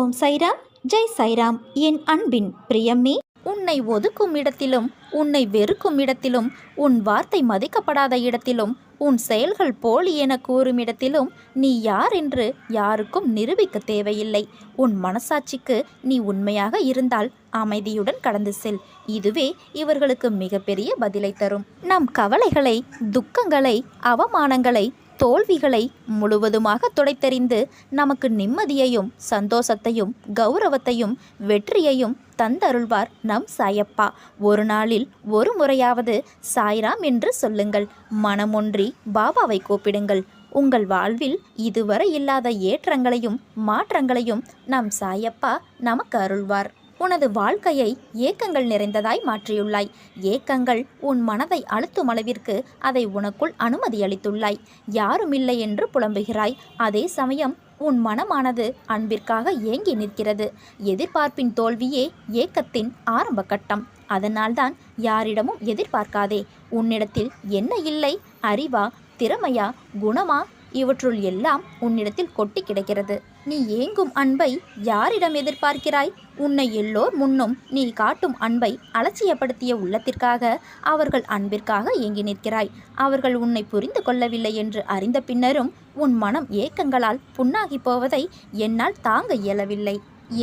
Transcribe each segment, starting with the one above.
ஓம் சைராம் ஜெய் சைராம். என் அன்பின் பிரியம்மே உன்னை ஒதுக்கும் இடத்திலும் உன்னை வெறுக்கும் இடத்திலும் உன் வார்த்தை மதிக்கப்படாத இடத்திலும் உன் செயல்கள் போலி என கூறும் இடத்திலும் நீ யார் என்று யாருக்கும் நிரூபிக்க தேவையில்லை. உன் மனசாட்சிக்கு நீ உண்மையாக இருந்தால் அமைதியுடன் கடந்து செல். இதுவே இவர்களுக்கு மிகப்பெரிய பதிலை தரும். நம் கவலைகளை துக்கங்களை அவமானங்களை தோல்விகளை முழுவதுமாக துடைத்தெறிந்து நமக்கு நிம்மதியையும் சந்தோஷத்தையும் கௌரவத்தையும் வெற்றியையும் தந்தருள்வார் நம் சாயப்பா. ஒரு நாளில் ஒரு முறையாவது சாய்ராம் என்று சொல்லுங்கள். மனமொன்றி பாபாவை கூப்பிடுங்கள். உங்கள் வாழ்வில் இதுவரை இல்லாத ஏற்றங்களையும் மாற்றங்களையும் நம் சாயப்பா நமக்கு அருள்வார். உனது வாழ்க்கையை ஏக்கங்கள் நிறைந்ததாய் மாற்றியுள்ளாய். ஏக்கங்கள் உன் மனதை அழுத்தும் அளவிற்கு அதை உனக்குள் அனுமதி அளித்துள்ளாய். யாருமில்லை என்று புலம்புகிறாய். அதே சமயம் உன் மனமானது அன்பிற்காக ஏங்கி நிற்கிறது. எதிர்பார்ப்பின் தோல்வியே ஏக்கத்தின் ஆரம்ப கட்டம் அதனால்தான் யாரிடமும் எதிர்பார்க்காதே. உன்னிடத்தில் என்ன இல்லை? அறிவா? திறமையா? குணமா? இவற்றுள் எல்லாம் உன்னிடத்தில் கொட்டி கிடக்கிறது. நீ ஏங்கும் அன்பை யாரிடம் எதிர்பார்க்கிறாய்? உன்னை எல்லோர் முன்னும் நீ காட்டும் அன்பை அலட்சியப்படுத்திய உள்ளத்திற்காக அவர்கள் அன்பிற்காக ஏங்கி நிற்கிறாய். அவர்கள் உன்னை புரிந்து கொள்ளவில்லை என்று அறிந்த பின்னரும் உன் மனம் ஏக்கங்களால் புண்ணாகி போவதை என்னால் தாங்க இயலவில்லை.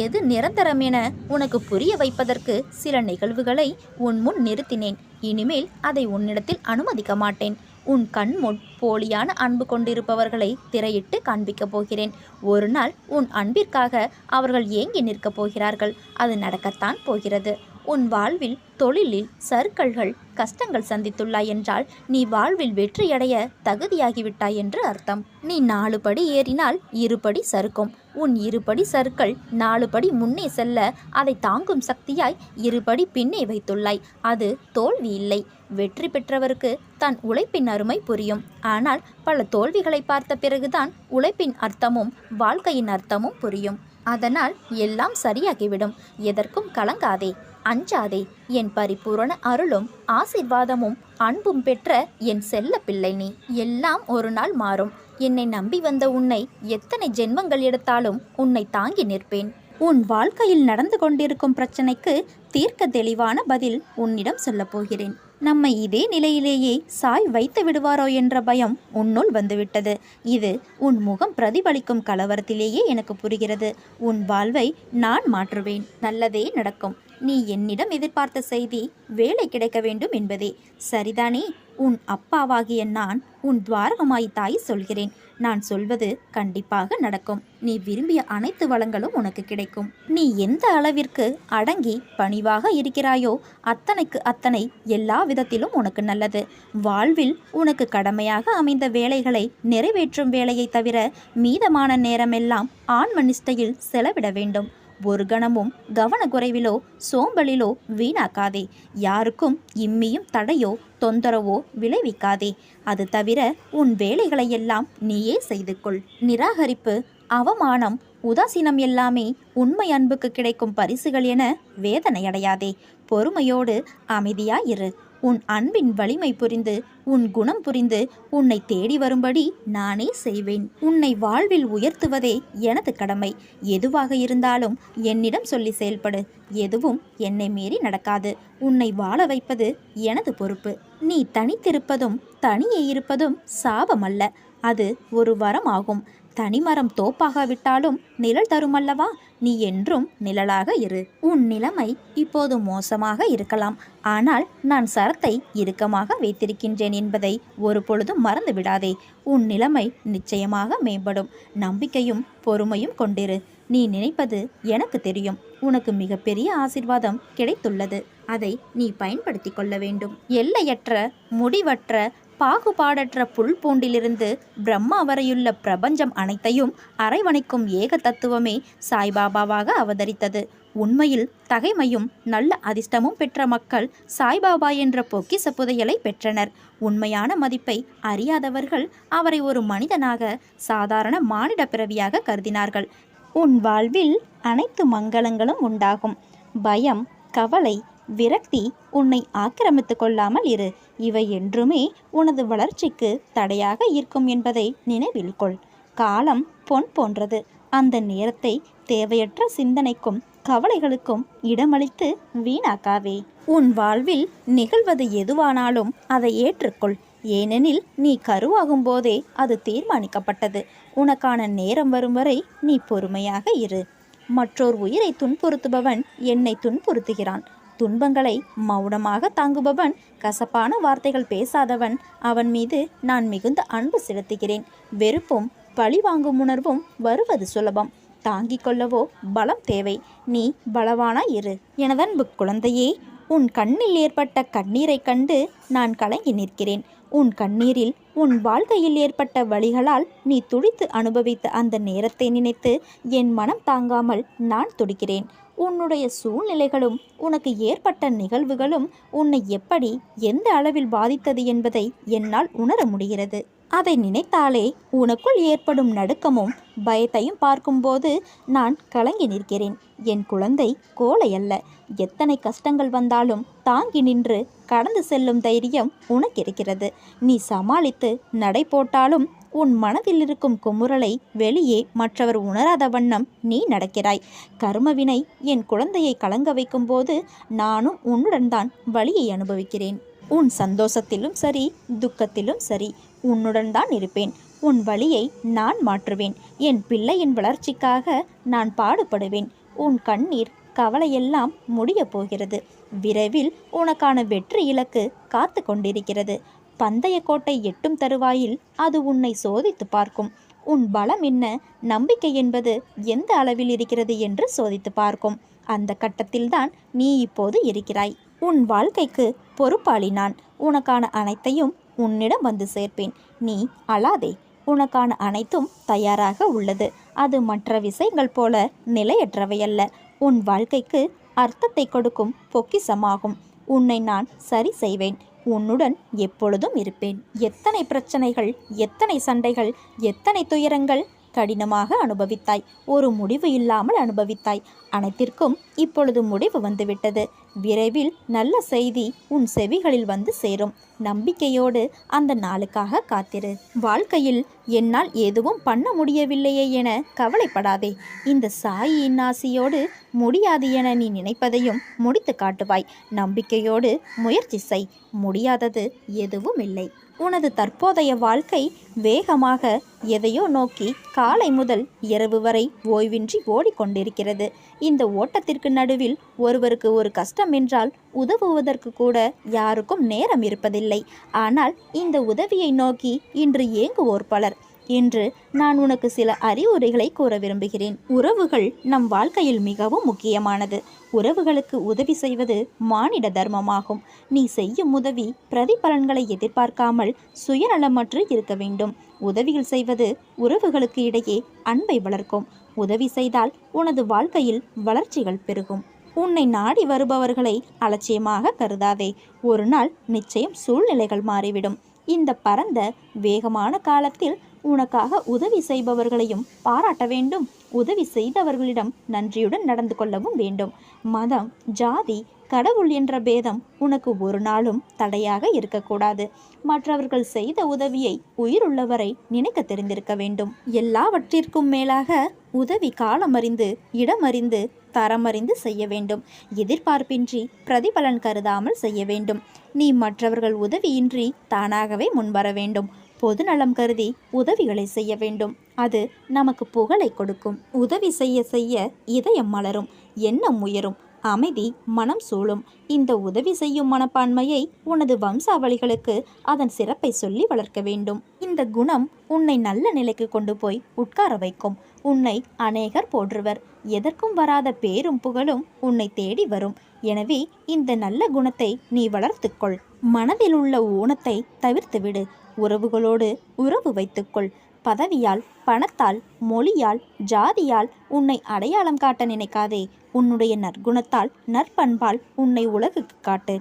எது நிரந்தரம் என உனக்கு புரிய வைப்பதற்கு சில நிகழ்வுகளை உன் முன் நிறுத்தினேன். இனிமேல் அதை உன்னிடத்தில் அனுமதிக்க மாட்டேன். உன் கண் முன் போலியான அன்பு கொண்டிருப்பவர்களை திரையிட்டு காண்பிக்கப் போகிறேன். ஒரு நாள் உன் அன்பிற்காக அவர்கள் ஏங்கி நிற்கப் போகிறார்கள். அது நடக்கத்தான் போகிறது. உன் வாழ்வில் தொழிலில் சறுக்கல்கள் கஷ்டங்கள் சந்தித்துள்ளாய் என்றால் நீ வாழ்வில் வெற்றியடைய தகுதியாகிவிட்டாய் என்று அர்த்தம். நீ நாலு படி ஏறினால் இருபடி சறுக்கும் உன் இருபடி சறுக்கல் நாலு படி முன்னே செல்ல அதை தாங்கும் சக்தியாய் இருபடி பின்னே வைத்துள்ளாய். அது தோல்வி இல்லை. வெற்றி பெற்றவருக்கு தன் உழைப்பின் அருமை புரியும். ஆனால் பல தோல்விகளை பார்த்த பிறகுதான் உழைப்பின் அர்த்தமும் வாழ்க்கையின் அர்த்தமும் புரியும். அதனால் எல்லாம் சரியாகிவிடும். எதற்கும் கலங்காதே. அஞ்சாதே என் பரிபூரண அருளும் ஆசிர்வாதமும் அன்பும் பெற்ற என் செல்ல பிள்ளை நீ. எல்லாம் ஒரு நாள் மாறும். என்னை நம்பி வந்த உன்னை எத்தனை ஜென்மங்கள் எடுத்தாலும் உன்னை தாங்கி நிற்பேன். உன் வாழ்க்கையில் நடந்து கொண்டிருக்கும் பிரச்சனைக்கு தீர்க்க தெளிவான பதில் உன்னிடம் சொல்லப் போகிறேன். நம்மை இதே நிலையிலேயே சாய் வைத்து விடுவாரோ என்ற பயம் உன்னுள் வந்துவிட்டது. இது உன் முகம் பிரதிபலிக்கும் கலவரத்திலேயே எனக்கு புரிகிறது. உன் வாழ்வை நான் மாற்றுவேன். நல்லதே நடக்கும். நீ என்னிடம் எதிர்பார்த்த செய்தி வேலை கிடைக்க வேண்டும் என்பதே. சரிதானே? உன் அப்பாவாகிய நான் உன் துவாரகமாய் தாய் சொல்கிறேன். நான் சொல்வது கண்டிப்பாக நடக்கும். நீ விரும்பிய அனைத்து வளங்களும் உனக்கு கிடைக்கும். நீ எந்த அளவிற்கு அடங்கி பணிவாக இருக்கிறாயோ அத்தனைக்கு அத்தனை எல்லா விதத்திலும் உனக்கு நல்லது. வாழ்வில் உனக்கு கடமையாக அமைந்த வேலைகளை நிறைவேற்றும் வேலையை தவிர மீதமான நேரமெல்லாம் ஆன்ம நிஷ்டையில் செலவிட வேண்டும். ஒரு கணமும் கவனக்குறைவிலோ சோம்பலிலோ வீணாக்காதே. யாருக்கும் இம்மியும் தடையோ தொந்தரவோ விளைவிக்காதே. அது தவிர உன் வேலைகளையெல்லாம் நீயே செய்து கொள். நிராகரிப்பு அவமானம் உதாசீனம் எல்லாமே உண்மை அன்புக்கு கிடைக்கும் பரிசுகள் என வேதனையடையாதே. பொறுமையோடு அமைதியாயிரு. உன் அன்பின் வலிமை புரிந்து உன் குணம் புரிந்து உன்னை தேடி வரும்படி நானே செய்வேன். உன்னை வாழ்வில் உயர்த்துவதே எனது கடமை. எதுவாக இருந்தாலும் என்னிடம் சொல்லி செயல்படு. எதுவும் என்னை மீறி நடக்காது. உன்னை வாழ வைப்பது எனது பொறுப்பு. நீ தனித்திருப்பதும் தனியே இருப்பதும் சாபமல்ல அது ஒரு வரம் ஆகும். தனிமரம் தோப்பாகாவிட்டாலும் நிழல் தருமல்லவா? நீ என்றும் நிழலாக இரு. உன் நிலைமை இப்போது மோசமாக இருக்கலாம். ஆனால் நான் சரத்தை இறுக்கமாக வைத்திருக்கின்றேன் என்பதை ஒரு பொழுதும் மறந்து விடாதே. உன் நிலைமை நிச்சயமாக மேம்படும். நம்பிக்கையும் பொறுமையும் கொண்டிரு. நீ நினைப்பது எனக்கு தெரியும். உனக்கு மிகப்பெரிய ஆசிர்வாதம் கிடைத்துள்ளது. அதை நீ பயன்படுத்தி கொள்ள வேண்டும். எல்லையற்ற முடிவற்ற பாகுபாடற்ற புல் பூண்டிலிருந்து பிரம்மா வரையுள்ள பிரபஞ்சம் அனைத்தையும் அரைவணைக்கும் ஏக தத்துவமே சாய்பாபாவாக அவதரித்தது. உண்மையில் தகைமையும் நல்ல அதிர்ஷ்டமும் பெற்ற மக்கள் சாய்பாபா என்ற பொக்கிச புதையலை பெற்றனர். உண்மையான மதிப்பை அறியாதவர்கள் அவரை ஒரு மனிதனாக சாதாரண மானிட பிறவியாக கருதினார்கள். உன் வாழ்வில் அனைத்து மங்களங்களும் உண்டாகும். பயம் கவலை விரக்தி உன்னை ஆக்கிரமித்து கொள்ளாமல் இரு. இவை என்றுமே உனது வளர்ச்சிக்கு தடையாக இருக்கும் என்பதை நினைவில் கொள். காலம் பொன் போன்றது. அந்த நேரத்தை தேவையற்ற சிந்தனைக்கும் கவலைகளுக்கும் இடமளித்து வீணாக்காவே உன் வாழ்வில் நிகழ்வது எதுவானாலும் அதை ஏற்றுக்கொள். ஏனெனில் நீ கருவாகும் போதே அது தீர்மானிக்கப்பட்டது. உனக்கான நேரம் வரும் வரை நீ பொறுமையாக இரு. மற்றோர் உயிரை துன்புறுத்துபவன் என்னை துன்புறுத்துகிறான். துன்பங்களை மௌனமாக தாங்குபவன் கசப்பான வார்த்தைகள் பேசாதவன். அவன் மீது நான் மிகுந்த அன்பு செலுத்துகிறேன். வெறுப்பும் பழி வாங்கும் உணர்வும் வருவது சுலபம். தாங்கிக் கொள்ளவோ பலம் தேவை. நீ பலவானா இரு. எனதன்பு குழந்தையே உன் கண்ணில் ஏற்பட்ட கண்ணீரைக் கண்டு நான் கலங்கி நிற்கிறேன். உன் கண்ணீரில் உன் வாழ்க்கையில் ஏற்பட்ட வழிகளால் நீ துடித்து அனுபவித்த அந்த நேரத்தை நினைத்து என் மனம் தாங்காமல் நான் துடிக்கிறேன். உன்னுடைய சூழ்நிலைகளும் உனக்கு ஏற்பட்ட நிகழ்வுகளும் உன்னை எப்படி எந்த அளவில் பாதித்தது என்பதை என்னால் உணர முடிகிறது. அதை நினைத்தாலே உனக்குள் ஏற்படும் நடுக்கமும் பயத்தையும் பார்க்கும்போது நான் கலங்கி நிற்கிறேன். என் குழந்தை கோலை அல்ல. எத்தனை கஷ்டங்கள் வந்தாலும் தாங்கி நின்று கடந்து செல்லும் தைரியம் உனக்கு இருக்கிறது. நீ சமாளித்து நடை போட்டாலும் உன் மனதில் இருக்கும் குமுறலை வெளியே மற்றவர் உணராத வண்ணம் நீ நடக்கிறாய். கர்மவினை என் குழந்தையை கலங்க வைக்கும்போது நானும் உன்னுடன் தான் வழியை அனுபவிக்கிறேன். உன் சந்தோஷத்திலும் சரி துக்கத்திலும் சரி உன்னுடன் தான் இருப்பேன். உன் வழியை நான் மாற்றுவேன். என் பிள்ளையின் வளர்ச்சிக்காக நான் பாடுபடுவேன். உன் கண்ணீர் கவலையெல்லாம் முடியப் போகிறது. விரைவில் உனக்கான வெற்றி இலக்கு காத்து கொண்டிருக்கிறது. பந்தய கோட்டை எட்டும் தருவாயில் அது உன்னை சோதித்து பார்க்கும். உன் பலம் என்ன? நம்பிக்கை என்பது எந்த அளவில் இருக்கிறது என்று சோதித்து பார்க்கும். அந்த கட்டத்தில்தான் நீ இப்போது இருக்கிறாய். உன் வாழ்க்கைக்கு பொறுப்பாளி நான் உனக்கான அனைத்தையும் உன்னிடம் வந்து சேர்ப்பேன். நீ அழாதே. உனக்கான அனைத்தும் தயாராக உள்ளது. அது மற்ற விஷயங்கள் போல நிலையற்றவையல்ல. உன் வாழ்க்கைக்கு அர்த்தத்தை கொடுக்கும் பொக்கிசமாகும் உன்னை நான் சரி செய்வேன். உன்னுடன் எப்பொழுதும் இருப்பேன். எத்தனை பிரச்சனைகள் எத்தனை சண்டைகள் எத்தனை துயரங்கள் கடினமாக அனுபவித்தாய். ஒரு முடிவு இல்லாமல் அனுபவித்தாய். அனைத்திற்கும் இப்பொழுது முடிவு வந்துவிட்டது. விரைவில் நல்ல செய்தி உன் செவிகளில் வந்து சேரும். நம்பிக்கையோடு அந்த நாளுக்காக காத்திரு. வாழ்க்கையில் என்னால் எதுவும் பண்ண முடியவில்லையே என கவலைப்படாதே. இந்த சாயியின் ஆசியோடு முடியாது என நீ நினைப்பதையும் முடித்து காட்டுவாய். நம்பிக்கையோடு முயற்சி செய். முடியாதது எதுவும் இல்லை. உனது தற்போதைய வாழ்க்கை வேகமாக எதையோ நோக்கி காலை முதல் இரவு வரை ஓய்வின்றி ஓடிக்கொண்டிருக்கிறது. இந்த ஓட்டத்திற்கு நடுவில் ஒருவருக்கு ஒரு கஷ்டம் என்றால் உதவுவதற்கு கூட யாருக்கும் நேரம் இருப்பதில்லை. ஆனால் இந்த உதவியை நோக்கி இன்று ஏங்குவோர் பலர். என்று நான் உனக்கு சில அறிவுரைகளை கூற விரும்புகிறேன். உறவுகள் நம் வாழ்க்கையில் மிகவும் முக்கியமானது. உறவுகளுக்கு உதவி செய்வது மானிட தர்மமாகும். நீ செய்யும் உதவி பிரதிபலன்களை எதிர்பார்க்காமல் சுயநலமற்று இருக்க வேண்டும். உதவிகள் செய்வது உறவுகளுக்கு இடையே அன்பை வளர்க்கும். உதவி செய்தால் உனது வாழ்க்கையில் வளர்ச்சிகள் பெருகும். உன்னை நாடி வருபவர்களை அலட்சியமாக கருதாதே. ஒரு நாள் நிச்சயம் சூழ்நிலைகள் மாறிவிடும். இந்த பரந்த வேகமான காலத்தில் உனக்காக உதவி செய்பவர்களையும் பாராட்ட வேண்டும். உதவி செய்தவர்களிடம் நன்றியுடன் நடந்து கொள்ளவும் வேண்டும். மதம் ஜாதி கடவுள் என்ற பேதம் உனக்கு ஒரு நாளும் தடையாக இருக்கக்கூடாது. மற்றவர்கள் செய்த உதவியை உயிருள்ளவரை நினைக்க தெரிந்திருக்க வேண்டும். எல்லாவற்றிற்கும் மேலாக உதவி காலமறிந்து இடமறிந்து தரமறிந்து செய்ய வேண்டும். எதிர்பார்ப்பின்றி பிரதிபலன் கருதாமல் செய்ய வேண்டும். நீ மற்றவர்கள் உதவியின்றி தானாகவே முன்வர வேண்டும். பொதுநலம் கருதி உதவிகளை செய்ய வேண்டும். அது நமக்கு புகழை கொடுக்கும். உதவி செய்ய செய்ய இதயம் மலரும் எண்ணம் உயரும் அமைதி மனம் சூழும். இந்த உதவி செய்யும் மனப்பான்மையை உனது வம்சாவளிகளுக்கு அதன் சிறப்பை சொல்லி வளர்க்க வேண்டும். இந்த குணம் உன்னை நல்ல நிலைக்கு கொண்டு போய் உட்கார வைக்கும். உன்னை அநேகர் போற்றுவர். எதற்கும் வராத பேரும் புகழும் உன்னை தேடி வரும். எனவே இந்த நல்ல குணத்தை நீ வளர்த்துக்கொள். மனதில் உள்ள ஊனத்தை தவிர்த்துவிடு. உறவுகளோடு உறவு வைத்துக்கொள். பதவியால் பணத்தால் மொழியால் ஜாதியால் உன்னை அடையாளம் காட்ட நினைக்காதே. உன்னுடைய நற்குணத்தால் நற்பண்பால் உன்னை உலகுக்கு காட்டு.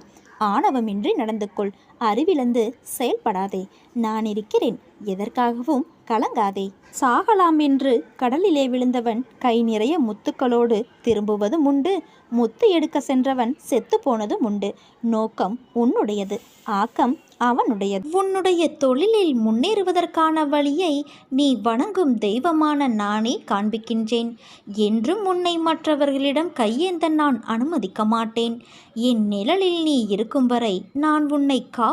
ஆணவமின்றி நடந்து கொள் அறிவிழந்து செயல்படாதே. நான் இருக்கிறேன். எதற்காகவும் கலங்காதே. சாகலாம் என்று கடலிலே விழுந்தவன் கை நிறைய முத்துக்களோடு திரும்புவதும் உண்டு. முத்து எடுக்க சென்றவன் செத்து போனதும் உண்டு. நோக்கம் உன்னுடையது. ஆக்கம் அவனுடையது. உன்னுடைய தொழிலில் முன்னேறுவதற்கான வழியை நீ வணங்கும் தெய்வமான நானே காண்பிக்கின்றேன். என்றும் உன்னை மற்றவர்களிடம் கையேந்த நான் அனுமதிக்க மாட்டேன். என் நிழலில் நீ இருக்கும் வரை நான் உன்னை கா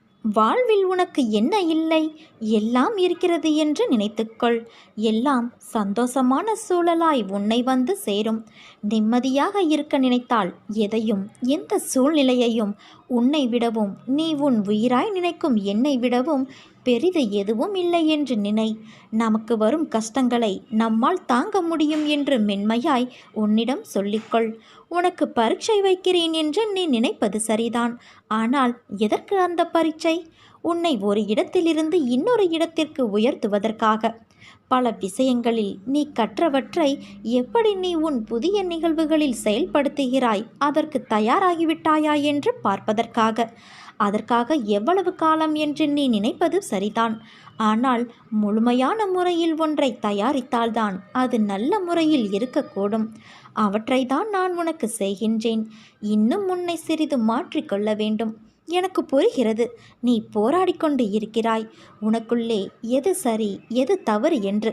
வாழ்வில் உனக்கு என்ன இல்லை? எல்லாம் இருக்கிறது என்று நினைத்துக்கொள். எல்லாம் சந்தோஷமான சூழலாய் உன்னை வந்து சேரும். நிம்மதியாக இருக்க நினைத்தால் எதையும் எந்த சூழ்நிலையையும் உன்னை விடவும் நீ உன் உயிராய் நினைக்கும் என்னை விடவும் பெரிது எதுவும் இல்லை என்று நினை. நமக்கு வரும் கஷ்டங்களை நம்மால் தாங்க முடியும் என்று மென்மையாய் உன்னிடம் சொல்லிக்கொள். உனக்கு பரீட்சை வைக்கிறேன் என்று நீ நினைப்பது சரிதான். ஆனால் எதற்கு அந்த பரீட்சை? உன்னை ஒரு இடத்திலிருந்து இன்னொரு இடத்திற்கு உயர்த்துவதற்காக. பல விஷயங்களில் நீ கற்றவற்றை எப்படி நீ உன் புதிய நிகழ்வுகளில் செயல்படுத்துகிறாய் அதற்கு தயாராகிவிட்டாயா என்று பார்ப்பதற்காக. அதற்காக எவ்வளவு காலம் என்று நீ நினைப்பது சரிதான். ஆனால் முழுமையான முறையில் ஒன்றை தயாரித்தால்தான் அது நல்ல முறையில் இருக்கக்கூடும். அவற்றை தான் நான் உனக்கு செய்கின்றேன். இன்னும் உன்னை சிறிது மாற்றிக்கொள்ள வேண்டும். எனக்கு புரிகிறது. நீ போராடிக்கொண்டு இருக்கிறாய். உனக்குள்ளே எது சரி எது தவறு என்று.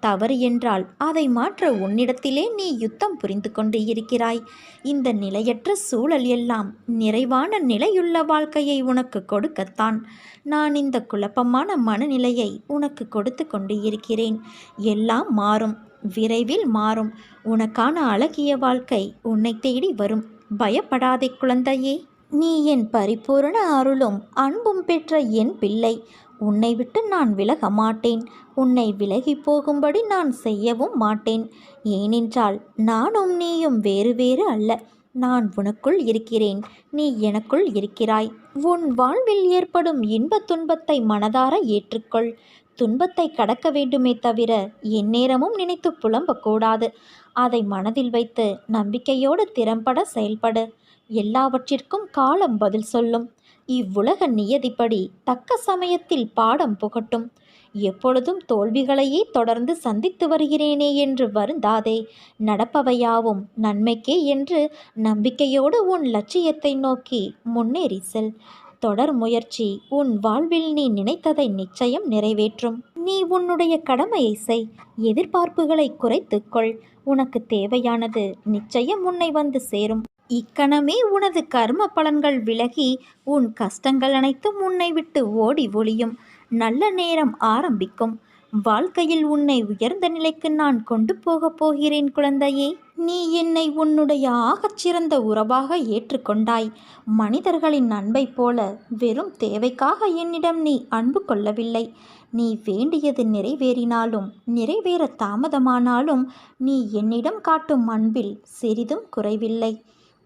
தவறு என்றால் அதை மாற்ற உன்னிடத்திலே நீ யுத்தம் புரிந்து கொண்டு இருக்கிறாய். இந்த நிலையற்ற சூழல் எல்லாம் நிறைவான நிலையுள்ள வாழ்க்கையை உனக்கு கொடுக்கத்தான். நான் இந்த குழப்பமான மனநிலையை உனக்கு கொடுத்து கொண்டு இருக்கிறேன். எல்லாம் மாறும் விரைவில் மாறும். உனக்கான அழகிய வாழ்க்கை உன்னை தேடி வரும். பயப்படாதே குழந்தையே. நீ என் பரிபூரண அருளும் அன்பும் பெற்ற என் பிள்ளை. உன்னை விட்டு நான் விலக மாட்டேன். உன்னை விலகி போகும்படி நான் செய்யவும் மாட்டேன். ஏனென்றால் நானும் நீயும் வேறு வேறு அல்ல. நான் உனக்குள் இருக்கிறேன். நீ எனக்குள் இருக்கிறாய். உன் வாழ்வில் ஏற்படும் இன்பத் துன்பத்தை மனதார ஏற்றுக்கொள். துன்பத்தை கடக்க வேண்டுமே தவிர எந்நேரமும் நினைத்து புலம்பக்கூடாது அதை மனதில் வைத்து நம்பிக்கையோடு திறம்பட செயல்படு. எல்லாவற்றிற்கும் காலம் பதில் சொல்லும். இவ்வுலக நியதிப்படி தக்க சமயத்தில் பாடம் புகட்டும். எப்பொழுதும் தோல்விகளையே தொடர்ந்து சந்தித்து வருகிறேனே என்று வருந்தாதே. நடப்பவையாவும் நன்மைக்கே என்று நம்பிக்கையோடு உன் லட்சியத்தை நோக்கி முன்னேறி செல். தொடர் முயற்சி உன் வாழ்வில் நீ நினைத்ததை நிச்சயம் நிறைவேற்றும். நீ உன்னுடைய கடமையை செய். எதிர்பார்ப்புகளை குறைத்துக்கொள் உனக்கு தேவையானது நிச்சயம் உன்னை வந்து சேரும். இக்கணமே உனது கர்ம பலன்கள் விலகி உன் கஷ்டங்கள் அனைத்தும் உன்னை விட்டு ஓடி ஒளியும். நல்ல நேரம் ஆரம்பிக்கும். வாழ்க்கையில் உன்னை உயர்ந்த நிலைக்கு நான் கொண்டு போகப் போகிறேன் குழந்தையே. நீ என்னை உன்னுடைய ஆகச்சிறந்த உறவாக ஏற்றுக்கொண்டாய். மனிதர்களின் அன்பை போல வெறும் தேவைக்காக என்னிடம் நீ அன்பு கொள்ளவில்லை. நீ வேண்டியது நிறைவேறினாலும் நிறைவேற தாமதமானாலும் நீ என்னிடம் காட்டும் அன்பில் சிறிதும் குறைவில்லை.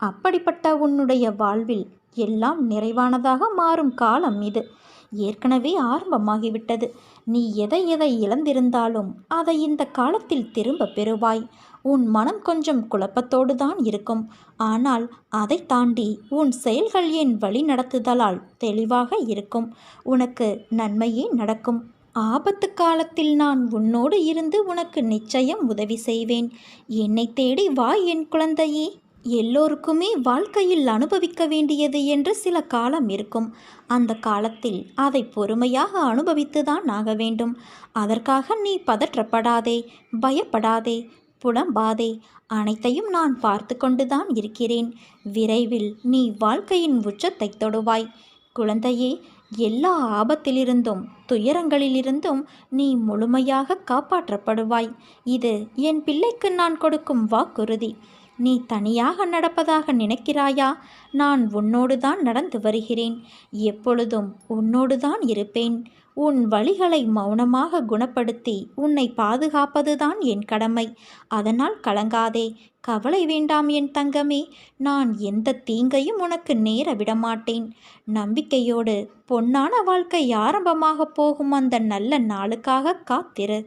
அப்படிப்பட்ட உன்னுடைய வாழ்வில் எல்லாம் நிறைவானதாக மாறும் காலம் இது. ஏற்கனவே ஆரம்பமாகிவிட்டது. நீ எதை எதை இழந்திருந்தாலும் அதை இந்த காலத்தில் திரும்ப பெறுவாய். உன் மனம் கொஞ்சம் குழப்பத்தோடு தான் இருக்கும். ஆனால் அதை தாண்டி உன் செயல்கள் என் வழி நடத்துதலால் தெளிவாக இருக்கும்? உனக்கு நன்மையே நடக்கும். ஆபத்து காலத்தில் நான் உன்னோடு இருந்து உனக்கு நிச்சயம் உதவி செய்வேன். என்னை தேடி வா என் குழந்தையே. எல்லோருக்குமே வாழ்க்கையில் அனுபவிக்க வேண்டியது என்று சில காலம் இருக்கும். அந்த காலத்தில் அதை பொறுமையாக அனுபவித்துதான் ஆக வேண்டும். அதற்காக நீ பதற்றப்படாதே பயப்படாதே புலம்பாதே. அனைத்தையும் நான் பார்த்து கொண்டுதான் இருக்கிறேன். விரைவில் நீ வாழ்க்கையின் உச்சத்தை தொடுவாய். குழந்தையே எல்லா ஆபத்திலிருந்தும் துயரங்களிலிருந்தும் நீ முழுமையாக காப்பாற்றப்படுவாய். இது என் பிள்ளைக்கு நான் கொடுக்கும் வாக்குறுதி. நீ தனியாக நடப்பதாக நினைக்கிறாயா? நான் உன்னோடு தான் நடந்து வருகிறேன். எப்பொழுதும் உன்னோடு தான் இருப்பேன். உன் வழிகளை மௌனமாக குணப்படுத்தி உன்னை பாதுகாப்பதுதான் என் கடமை. அதனால் கலங்காதே. கவலை வேண்டாம் என் தங்கமே. நான் எந்த தீங்கையும் உனக்கு நேர விடமாட்டேன். நம்பிக்கையோடு பொன்னான வாழ்க்கை ஆரம்பமாகப் போகும் அந்த நல்ல நாளுக்காக காத்திரு.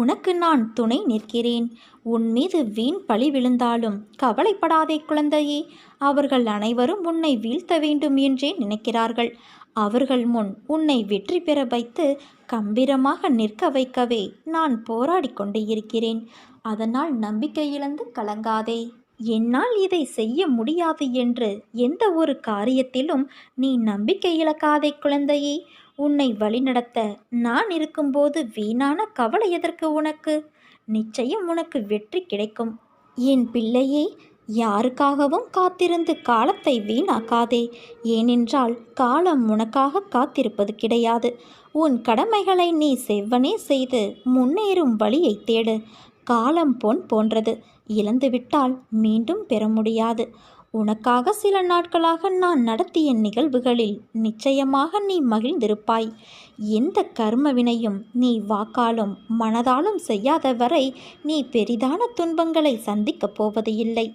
உனக்கு நான் துணை நிற்கிறேன். உன் மீது வீண் பழி விழுந்தாலும் கவலைப்படாதே குழந்தையே. அவர்கள் அனைவரும் உன்னை வீழ்த்த வேண்டும் என்றே நினைக்கிறார்கள். அவர்கள் முன் உன்னை வெற்றி பெற வைத்து கம்பீரமாக நிற்க வைக்கவே நான் போராடி கொண்டு இருக்கிறேன். அதனால் நம்பிக்கை இழந்து கலங்காதே. என்னால் இதை செய்ய முடியாது என்று எந்த ஒரு காரியத்திலும் நீ நம்பிக்கை இழக்காதே குழந்தையே. உன்னை வழிநடத்த நான் இருக்கும்போது வீணான கவலை எதற்கு உனக்கு? நிச்சயம் உனக்கு வெற்றி கிடைக்கும். என் பிள்ளையே யாருக்காகவும் காத்திருந்து காலத்தை வீணாக்காதே. ஏனென்றால் காலம் உனக்காக காத்திருப்பது கிடையாது. உன் கடமைகளை நீ செவ்வனே செய்து முன்னேறும் வழியை தேடு. காலம் பொன் போன்றது. இழந்துவிட்டால் மீண்டும் பெற முடியாது. உனக்காக சில நாட்களாக நான் நடத்திய நிகழ்வுகளில் நிச்சயமாக நீ மகிழ்ந்திருப்பாய். எந்த கர்மவினையும் நீ வாக்காலும் மனதாலும் செய்யாத வரை நீ பெரிதான துன்பங்களை சந்திக்கப் போவது இல்லை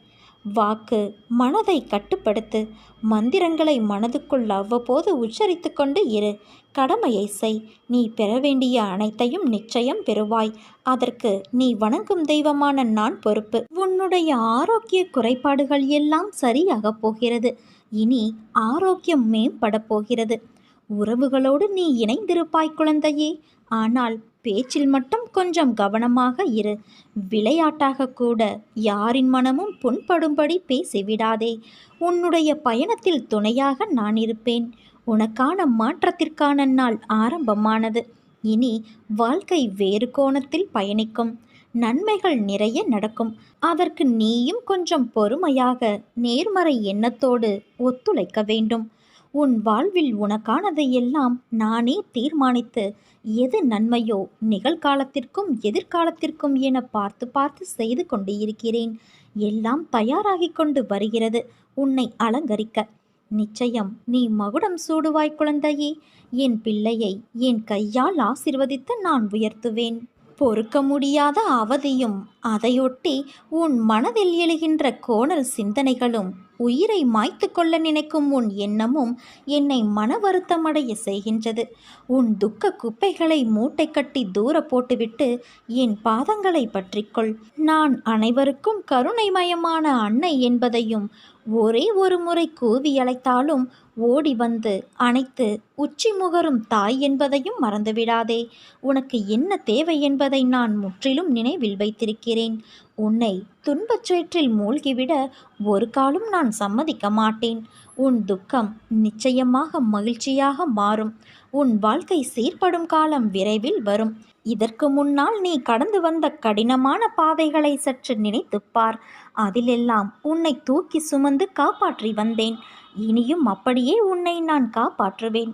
வாக்கு மனதை கட்டுப்படுத்து மந்திரங்களை மனதுக்குள் அவ்வப்போது உச்சரித்து கொண்டு இரு. கடமையை செய். நீ பெற வேண்டிய அனைத்தையும் நிச்சயம் பெறுவாய். அதற்கு நீ வணங்கும் தெய்வமான நான் பொறுப்பு. உன்னுடைய ஆரோக்கிய குறைபாடுகள் எல்லாம் சரியாகப் போகிறது. இனி ஆரோக்கியம் மேம்பட போகிறது. உறவுகளோடு நீ இணைந்திருப்பாய் குழந்தையே. ஆனால் பேச்சில் மட்டும் கொஞ்சம் கவனமாக இரு. விளையாட்டாக கூட யாரின் மனமும் புண்படும்படி பேசிவிடாதே. உன்னுடைய பயணத்தில் துணையாக நான் இருப்பேன். உனக்கான மாற்றத்திற்கான நாள் ஆரம்பமானது. இனி வாழ்க்கை வேறு கோணத்தில் பயணிக்கும். நன்மைகள் நிறைய நடக்கும். அதற்கு நீயும் கொஞ்சம் பொறுமையாக நேர்மறை எண்ணத்தோடு ஒத்துழைக்க வேண்டும். உன் வாழ்வில் உனக்கானதை எல்லாம் நானே தீர்மானித்து எது நன்மையோ நிகழ்காலத்திற்கும் எதிர்காலத்திற்கும் என பார்த்து பார்த்து செய்து கொண்டு இருக்கிறேன். எல்லாம் தயாராகி கொண்டு வருகிறது உன்னை அலங்கரிக்க. நிச்சயம் நீ மகுடம் சூடுவாய் குழந்தையே. என் பிள்ளையை என் கையால் ஆசிர்வதித்து நான் உயர்த்துவேன். பொறுக்க முடியாத அவதியும் அதையொட்டி உன் மனதில் எழுகின்ற கோணல் சிந்தனைகளும் உயிரை மாய்த்து கொள்ள நினைக்கும் உன் எண்ணமும் என்னை மன வருத்தமடைய செய்கின்றது. உன் துக்க குப்பைகளை மூட்டை கட்டி தூர போட்டுவிட்டு என் பாதங்களை பற்றிக்கொள் நான் அனைவருக்கும் கருணைமயமான அன்னை என்பதையும் ஒரே ஒரு முறை கூவி அழைத்தாலும் ஓடி வந்து அணைத்து உச்சி முகரும் தாய் என்பதையும் மறந்துவிடாதே. உனக்கு என்ன தேவை என்பதை நான் முற்றிலும் நினைவில் வைத்திருக்கிறேன். உன்னை துன்பச் சேற்றில் மூழ்கிவிட ஒரு காலும் நான் சம்மதிக்க மாட்டேன். உன் துக்கம் நிச்சயமாக மகிழ்ச்சியாக மாறும். உன் வாழ்க்கை சீர்படும் காலம் விரைவில் வரும். இதற்கு முன்னால் நீ கடந்து வந்த கடினமான பாதைகளை சற்று நினைத்துப்பார் அதிலெல்லாம் உன்னை தூக்கி சுமந்து காப்பாற்றி வந்தேன். இனியும் அப்படியே உன்னை நான் காப்பாற்றுவேன்.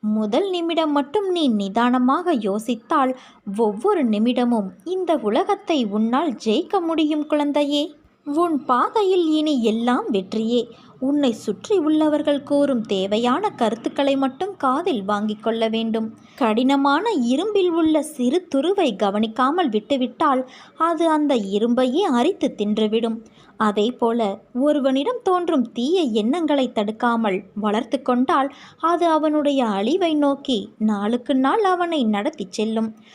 முதல் நிமிடம் மட்டும் நீ நிதானமாக யோசித்தால் ஒவ்வொரு நிமிடமும் இந்த உலகத்தை உன்னால் ஜெயிக்க முடியும் குழந்தையே. உன் பாதையில் இனி எல்லாம் வெற்றியே. உன்னை சுற்றி உள்ளவர்கள் கூறும் தேவையான கருத்துக்களை மட்டும் காதில் வாங்கிக் கொள்ள வேண்டும். கடினமான இரும்பில் உள்ள சிறு துருவை கவனிக்காமல் விட்டுவிட்டால் அது அந்த இரும்பையே அரித்து தின்றுவிடும். அதே போல ஒருவனிடம் தோன்றும் தீய எண்ணங்களை தடுக்காமல் வளர்த்து கொண்டால் அது அவனுடைய அழிவை நோக்கி நாளுக்கு நாள் அவனை நடத்தி செல்லும்.